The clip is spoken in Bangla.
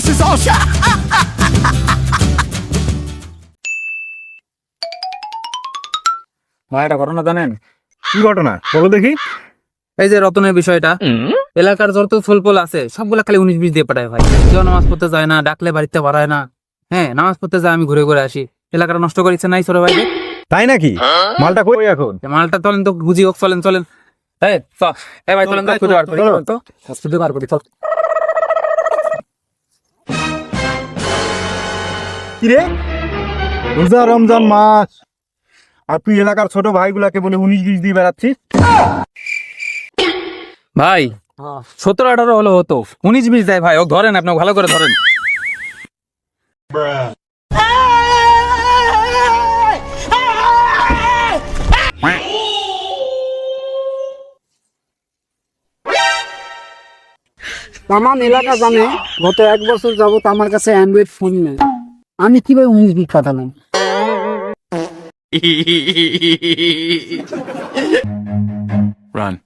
This is all shot. ভাই এটা ঘটনা জানেন? কি ঘটনা? বলো দেখি। এই যে রতনের বিষয়টা। এলাকার যত ফুলফুল আছে সবগুলা খালি উনিশ বিশ দিয়ে পাঠায় ভাই। কেউ নামাজ পড়তে যায় না ডাকলে বাড়িতে বাড়ায় না। হ্যাঁ নামাজ পড়তে যায় আমি ঘুরে ঘুরে আসি। এলাকাটা নষ্ট করেছে নাই ছোট ভাই তাই নাকি? মালটা কই এখন? মালটা চলেন তো বুঝি হোক চলেন চলেন। এই ভাই চলেন তো খুঁজে বার করি তো। খুঁজে বার করি চল। কিরে? রোজা রমজান মাস। আর তুই এলাকার ছোট ভাইগুলাকে বলে উনিশ বিশ দিয়ে বেড়াচ্ছিস? ভাই সতেরো আঠারো হলো হতো। উনিশ বিশ দেয় ভাই ও ধরেন আপনি ভালো করে ধরেন। তামাম এলাকা জানে গত এক বছর যাবত আমার কাছে অ্যান্ড্রয়েড ফোন নেই। আমি কীভাবে উনিশ বিশ পাঠালাম Run.